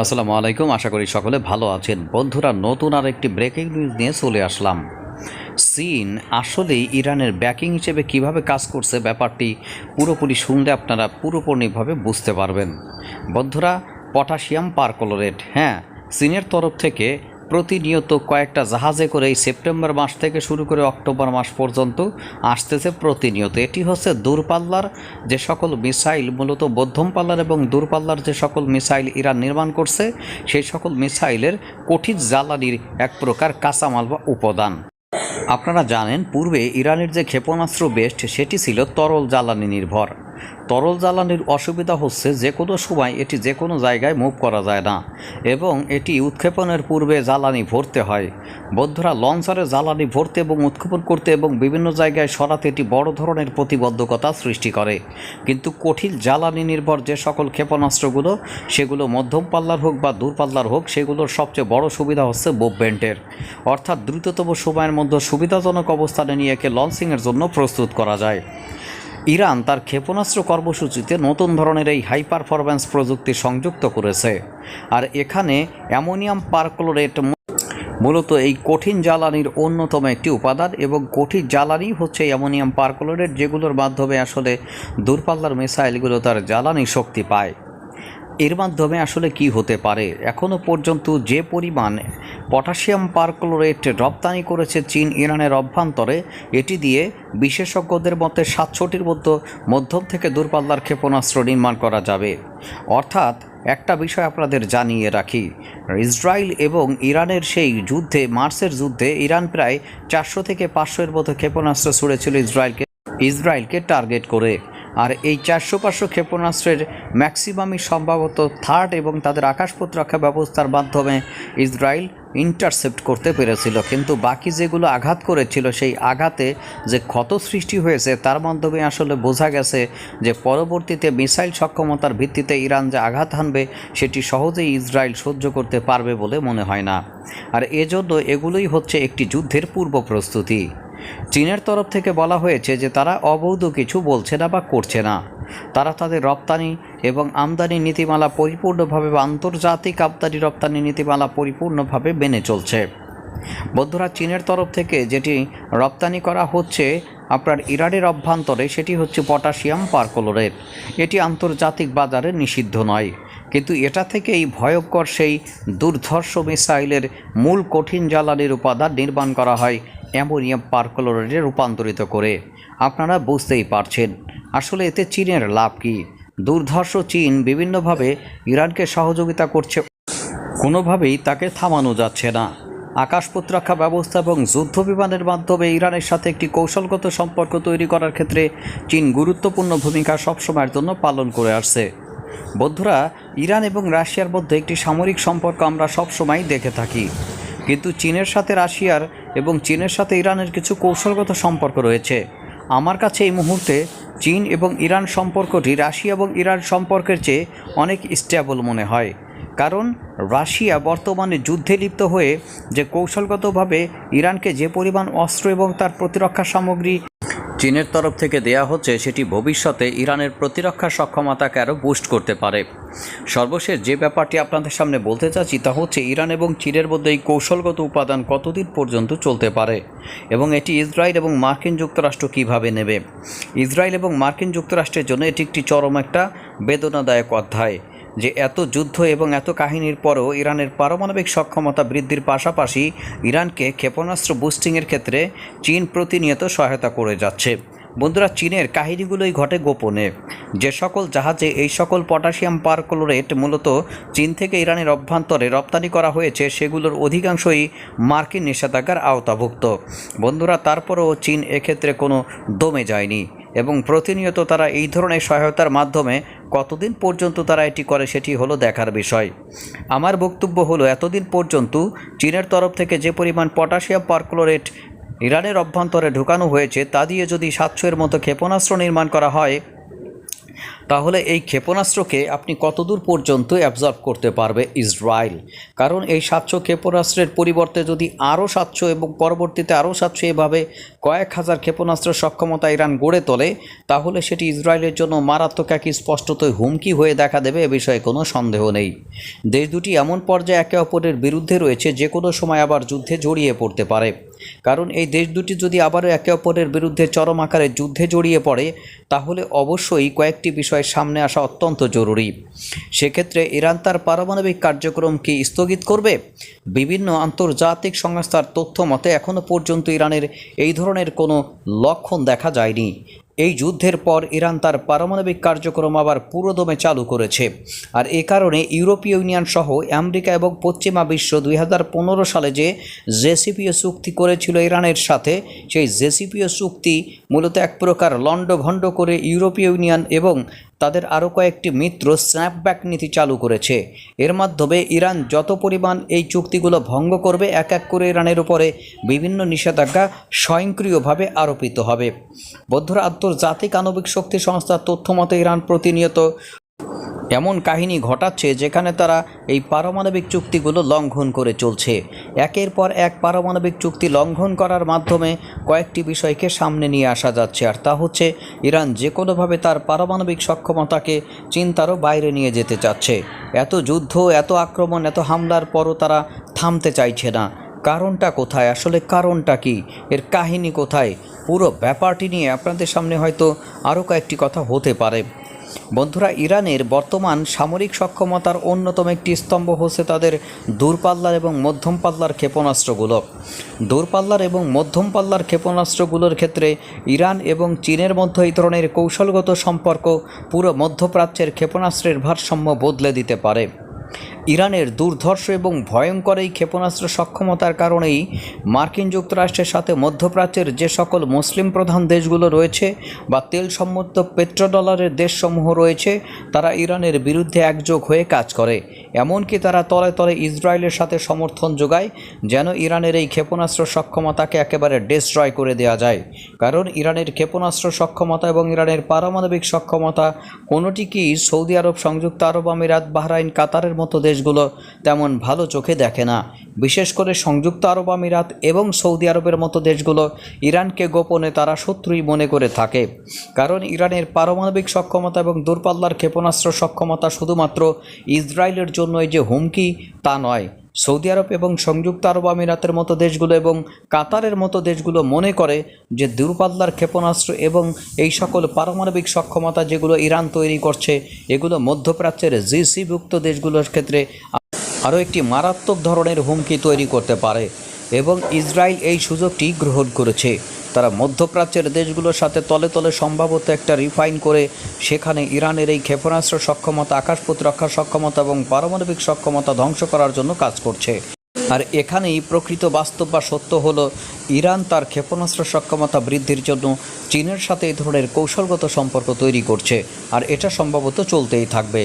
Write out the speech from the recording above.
আসসালামু আলাইকুম, আশা করি সকলে ভালো আছেন। বন্ধুরা, নতুন আর একটি ব্রেকিং নিউজ নিয়ে চলে আসলাম। চীন আসলেই ইরানের ব্যাকিং হিসেবে কীভাবে কাজ করছে ব্যাপারটি পুরোপুরি শুনলে আপনারা পুরোপুরিভাবে বুঝতে পারবেন। বন্ধুরা, পটাশিয়াম পারকোলোরেট হ্যাঁ চীনের তরফ থেকে প্রতিনিয়ত কয়েকটা জাহাজে করে এই সেপ্টেম্বর মাস থেকে শুরু করে অক্টোবর মাস পর্যন্ত আসতেছে প্রতিনিয়ত। এটি হচ্ছে দূরপাল্লার যে সকল মিসাইল, মূলত মধ্যম পাল্লার এবং দূরপাল্লার যে সকল মিসাইল ইরান নির্মাণ করছে, সেই সকল মিসাইলের কঠিন জ্বালানির এক প্রকার কাঁচামাল বা উপাদান। আপনারা জানেন, পূর্বে ইরানের যে ক্ষেপণাস্ত্র বেস্ট, সেটি ছিল তরল জ্বালানি নির্ভর। তরল জ্বালানির অসুবিধা হচ্ছে যে কোনো সময় এটি যে কোনো জায়গায় মুভ করা যায় না এবং এটি উৎক্ষেপণের পূর্বে জ্বালানি ভরতে হয়। বন্ধুরা, লঞ্চারে জ্বালানি ভরতে এবং উৎক্ষেপণ করতে এবং বিভিন্ন জায়গায় সরাতে এটি বড় ধরনের প্রতিবদ্ধকতা সৃষ্টি করে। কিন্তু কঠিন জ্বালানি নির্ভর যে সকল ক্ষেপণাস্ত্রগুলো, সেগুলো মধ্যম পাল্লার হোক বা দূরপাল্লার হোক, সেগুলোর সবচেয়ে বড় সুবিধা হচ্ছে মুভমেন্টের। অর্থাৎ দ্রুততম সময়ের মধ্যে সুবিধাজনক অবস্থানে নিয়ে একে লঞ্চিংয়ের জন্য প্রস্তুত করা যায়। ইরান তার ক্ষেপণাস্ত্র কর্মসূচিতে নতুন ধরনের এই হাই পারফরম্যান্স প্রযুক্তি সংযুক্ত করেছে। আর এখানে অ্যামোনিয়াম পারক্লোরেট মূলত এই কঠিন জ্বালানির অন্যতম একটি উপাদান এবং কঠিন জ্বালানি হচ্ছে অ্যামোনিয়াম পারক্লোরেট, যেগুলোর মাধ্যমে আসলে দূরপাল্লার মিসাইলগুলো তার জ্বালানি শক্তি পায়। এর মাধ্যমে আসলে কি হতে পারে? এখনও পর্যন্ত যে পরিমাণ পটাশিয়াম পারক্লোরেট রপ্তানি করেছে চীন ইরানের অভ্যন্তরে, এটি দিয়ে বিশেষজ্ঞদের মতে সাতশোটির মধ্যে মধ্যম থেকে দূরপাল্লার ক্ষেপণাস্ত্র নির্মাণ করা যাবে। অর্থাৎ একটা বিষয় আপনাদের জানিয়ে রাখি, ইসরায়েল এবং ইরানের সেই যুদ্ধে, মার্চের যুদ্ধে ইরান প্রায় চারশো থেকে পাঁচশোর মতো ক্ষেপণাস্ত্র ছুড়েছিল ইসরায়েলকে ইসরায়েলকে টার্গেট করে। আর এই চারশো পাঁচশো ক্ষেপণাস্ত্রের ম্যাক্সিমামই সম্ভবত থার্ড এবং তাদের আকাশ প্রতিরক্ষা ব্যবস্থার মাধ্যমে ইসরায়েল ইন্টারসেপ্ট করতে পেরেছিল। কিন্তু বাকি যেগুলো আঘাত করেছিল, সেই আঘাতে যে ক্ষত সৃষ্টি হয়েছে, তার মাধ্যমে আসলে বোঝা গেছে যে পরবর্তীতে মিসাইল সক্ষমতার ভিত্তিতে ইরান যে আঘাত হানবে, সেটি সহজেই ইসরায়েল সহ্য করতে পারবে বলে মনে হয় না। আর এজন্য এগুলোই হচ্ছে একটি যুদ্ধের পূর্ব প্রস্তুতি। চীনের তরফ থেকে বলা হয়েছে যে তারা অবৈধ কিছু বলছে না বা করছে না। তারা তাদের রপ্তানি এবং আমদানি নীতিমালা পরিপূর্ণভাবে বা আন্তর্জাতিক আমদানি রপ্তানি নীতিমালা পরিপূর্ণভাবে মেনে চলছে। বন্ধুরা, চীনের তরফ থেকে যেটি রপ্তানি করা হচ্ছে আপনার ইরানের অভ্যন্তরে, সেটি হচ্ছে পটাশিয়াম পারকলোরেট এটি আন্তর্জাতিক বাজারে নিষিদ্ধ নয়। কিন্তু এটা থেকে এই ভয়ঙ্কর সেই দুর্ধর্ষ মিসাইলের মূল কঠিন জ্বালানির উপাদান নির্মাণ করা হয়। অ্যামোনিয়াম পারকলোরেটে রূপান্তরিত করে। আপনারা বুঝতেই পারছেন। আসলে এতে চীনের লাভ কি? দুর্ধর্ষ চীন বিভিন্নভাবে ইরানকে সহযোগিতা করছে। কোনোভাবেই তাকে থামানো যাচ্ছে না। আকাশ প্রতিরক্ষা ব্যবস্থা এবং যুদ্ধ বিমানের মাধ্যমে ইরানের সাথে একটি কৌশলগত সম্পর্ক তৈরি করার ক্ষেত্রে চীন গুরুত্বপূর্ণ ভূমিকা সবসময়ের জন্য পালন করে আসছে। বন্ধুরা, ইরান এবং রাশিয়ার মধ্যে একটি সামরিক সম্পর্ক আমরা সবসময় দেখে থাকি। কিন্তু চীনের সাথে রাশিয়ার এবং চীনের সাথে ইরানের কিছু কৌশলগত সম্পর্ক রয়েছে। আমার কাছে এই মুহূর্তে চীন এবং ইরান সম্পর্কটি রাশিয়া এবং ইরান সম্পর্কের চেয়ে অনেক স্টেবল মনে হয়। কারণ রাশিয়া বর্তমানে যুদ্ধে লিপ্ত হয়ে যে কৌশলগতভাবে ইরানকে যে পরিমাণ অস্ত্র এবং তার প্রতিরক্ষা সামগ্রী চীনের তরফ থেকে দেয়া হচ্ছে সেটি ভবিষ্যতে ইরানের প্রতিরক্ষা সক্ষমতাকে আরও বুস্ট করতে পারে। সর্বশেষ যে ব্যাপারটি আপনাদের সামনে বলতে চাচ্ছি তা হচ্ছে ইরান এবং চীনের মধ্যে এই কৌশলগত উপাদান কতদিন পর্যন্ত চলতে পারে এবং এটি ইসরায়েল এবং মার্কিন যুক্তরাষ্ট্র কীভাবে নেবে? ইসরায়েল এবং মার্কিন যুক্তরাষ্ট্রের জন্য এটি একটি চরম একটা বেদনাদায়ক অধ্যায়। যে এত যুদ্ধ এবং এত কাহিনীর পরেও ইরানের পারমাণবিক সক্ষমতা বৃদ্ধির পাশাপাশি ইরানকে ক্ষেপণাস্ত্র বুস্টিংয়ের ক্ষেত্রে চীন প্রতিনিয়ত সহায়তা করে যাচ্ছে। বন্ধুরা, চীনের কাহিনীগুলোই ঘটে গোপনে। যে সকল জাহাজে এই সকল পটাশিয়াম পারক্লোরেট মূলত চীন থেকে ইরানের অভ্যন্তরে রপ্তানি করা হয়েছে, সেগুলোর অধিকাংশই মার্কিন নিষেধাজ্ঞার আওতাভুক্ত। বন্ধুরা, তারপরেও চীন এক্ষেত্রে কোনো দমে যায়নি এবং প্রতিনিয়ত তারা এই ধরনের সহায়তার মাধ্যমে কতদিন পর্যন্ত তারা এটি করে সেটি হলো দেখার বিষয়। আমার বক্তব্য হলো, এতদিন পর্যন্ত চীনের তরফ থেকে যে পরিমাণ পটাশিয়াম পারক্লোরেট ইরানের অভ্যন্তরে ঢুকানো হয়েছে, তা দিয়ে যদি সাতশোয়ের মতো ক্ষেপণাস্ত্র নির্মাণ করা হয় তাহলে এই ক্ষেপণাস্ত্রকে আপনি কতদূর পর্যন্ত অ্যাবজর্ব করতে পারবে ইসরায়েল? কারণ এই সাতশো ক্ষেপণাস্ত্রের পরিবর্তে যদি আরও সাতশো এবং পরবর্তীতে আরও সাতশো এভাবে কয়েক হাজার ক্ষেপণাস্ত্রের সক্ষমতা ইরান গড়ে তোলে, তাহলে সেটি ইসরায়েলের জন্য মারাত্মক এক স্পষ্টতই হুমকি হয়ে দেখা দেবে এ বিষয়ে কোনো সন্দেহ নেই। দেশ দুটি এমন পর্যায়ে একে অপরের বিরুদ্ধে রয়েছে, যে কোনো সময় আবার যুদ্ধে জড়িয়ে পড়তে পারে। কারণ এই দেশ দুটি যদি আবারও একে অপরের বিরুদ্ধে চরম আকারে যুদ্ধে জড়িয়ে পড়ে, তাহলে অবশ্যই কয়েকটি বিষয় সামনে আসা অত্যন্ত জরুরি। সেক্ষেত্রে ইরান তার পারমাণবিক কার্যক্রম কি স্থগিত করবে? বিভিন্ন আন্তর্জাতিক সংস্থার তথ্য মতে এখনও পর্যন্ত ইরানের এই ধরনের কোনো লক্ষণ দেখা যায়নি। এই যুদ্ধের পর ইরান তার পারমাণবিক কার্যক্রম আবার পুরোদমে চালু করেছে। আর এ কারণে ইউরোপীয় ইউনিয়ন সহ আমেরিকা এবং পশ্চিমা বিশ্ব দুই হাজার পনেরো সালে যে জেসিপিও চুক্তি করেছিল ইরানের সাথে, সেই জেসিপিও চুক্তি মূলত এক প্রকার লণ্ডভণ্ড করে ইউরোপীয় ইউনিয়ন এবং তাদের আরও কয়েকটি মিত্র স্ন্যাপব্যাক নীতি চালু করেছে। এর মাধ্যমে ইরান যত পরিমাণ এই চুক্তিগুলো ভঙ্গ করবে, এক এক করে ইরানের উপরে বিভিন্ন নিষেধাজ্ঞা স্বয়ংক্রিয়ভাবে আরোপিত হবে। বৌদ্ধরা আন্তর্জাতিক আণবিক শক্তি সংস্থার তথ্যমতে ইরান প্রতিনিয়ত এমন কাহিনী ঘটাচ্ছে যেখানে তারা এই পারমাণবিক চুক্তিগুলো লঙ্ঘন করে চলছে। একের পর এক পারমাণবিক চুক্তি লঙ্ঘন করার মাধ্যমে কয়েকটি বিষয়কে সামনে নিয়ে আসা যাচ্ছে, আর তা হচ্ছে ইরান যে কোনোভাবে তার পারমাণবিক সক্ষমতাকে চিন্তারও বাইরে নিয়ে যেতে চাচ্ছে। এত যুদ্ধ, এত আক্রমণ, এত হামলার পরও তারা থামতে চাইছে না। কারণটা কোথায়? আসলে কারণটা কি? এর কাহিনী কোথায়? পুরো ব্যাপারটি নিয়ে আপনাদের সামনে হয়তো আরও কয়েকটি কথা হতে পারে। বন্ধুরা, ইরানের বর্তমান সামরিক সক্ষমতার অন্যতম একটি স্তম্ভ হচ্ছে তাদের দূরপাল্লার এবং মধ্যম পাল্লার ক্ষেপণাস্ত্রগুলো। দূরপাল্লার এবং মধ্যম পাল্লার ক্ষেপণাস্ত্রগুলোর ক্ষেত্রে ইরান এবং চীনের মধ্যে এই ধরনের কৌশলগত সম্পর্ক পুরো মধ্যপ্রাচ্যের ক্ষেপণাস্ত্রের ভারসাম্য বদলে দিতে পারে। ইরানের দুর্ধর্ষ এবং ভয়ঙ্কর এই ক্ষেপণাস্ত্র সক্ষমতার কারণেই মার্কিন যুক্তরাষ্ট্রের সাথে মধ্যপ্রাচ্যের যে সকল মুসলিম প্রধান দেশগুলো রয়েছে বা তেল সমৃদ্ধ পেট্রোডলারের দেশসমূহ রয়েছে, তারা ইরানের বিরুদ্ধে একযোগ হয়ে কাজ করে। এমনকি তারা তলে তলে ইসরায়েলের সাথে সমর্থন যোগায়, যেন ইরানের এই ক্ষেপণাস্ত্র সক্ষমতাকে একেবারে ডিস্ট্রয় করে দেওয়া যায়। কারণ ইরানের ক্ষেপণাস্ত্র সক্ষমতা এবং ইরানের পারমাণবিক সক্ষমতা কোনোটি কি সৌদি আরব, সংযুক্ত আরব আমিরাত, বাহরাইন, কাতারের মতো দেশগুলো তেমন ভালো চোখে দেখে না। বিশেষ করে সংযুক্ত আরব আমিরাত এবং সৌদি আরবের মতো দেশগুলো ইরানকে গোপনে তারা শত্রুই মনে করে থাকে। কারণ ইরানের পারমাণবিক সক্ষমতা এবং দূরপাল্লার ক্ষেপণাস্ত্র সক্ষমতা শুধুমাত্র ইসরায়েলের জন্যই যে হুমকি, তা নয়। সৌদি আরব এবং সংযুক্ত আরব আমিরাতের মতো দেশগুলো এবং কাতারের মতো দেশগুলো মনে করে যে দূরপাল্লার ক্ষেপণাস্ত্র এবং এই সকল পারমাণবিক সক্ষমতা যেগুলো ইরান তৈরি করছে, এগুলো মধ্যপ্রাচ্যের জিসিভুক্ত দেশগুলোর ক্ষেত্রে আরও একটি মারাত্মক ধরনের হুমকি তৈরি করতে পারে এবং ইসরায়েল এই সুযোগটি গ্রহণ করেছে। তারা মধ্যপ্রাচ্যের দেশগুলোর সাথে তলে তলে সম্ভবত একটা রিফাইন করে সেখানে ইরানের এই ক্ষেপণাস্ত্র সক্ষমতা আকাশ প্রতিরক্ষার সক্ষমতা এবং পারমাণবিক সক্ষমতা ধ্বংস করার জন্য কাজ করছে। আর এখানেই প্রকৃত বাস্তব বা সত্য হলো, ইরান তার ক্ষেপণাস্ত্র সক্ষমতা বৃদ্ধির জন্য চীনের সাথে এই ধরনের কৌশলগত সম্পর্ক তৈরি করছে। আর এটা সম্ভবত চলতেই থাকবে।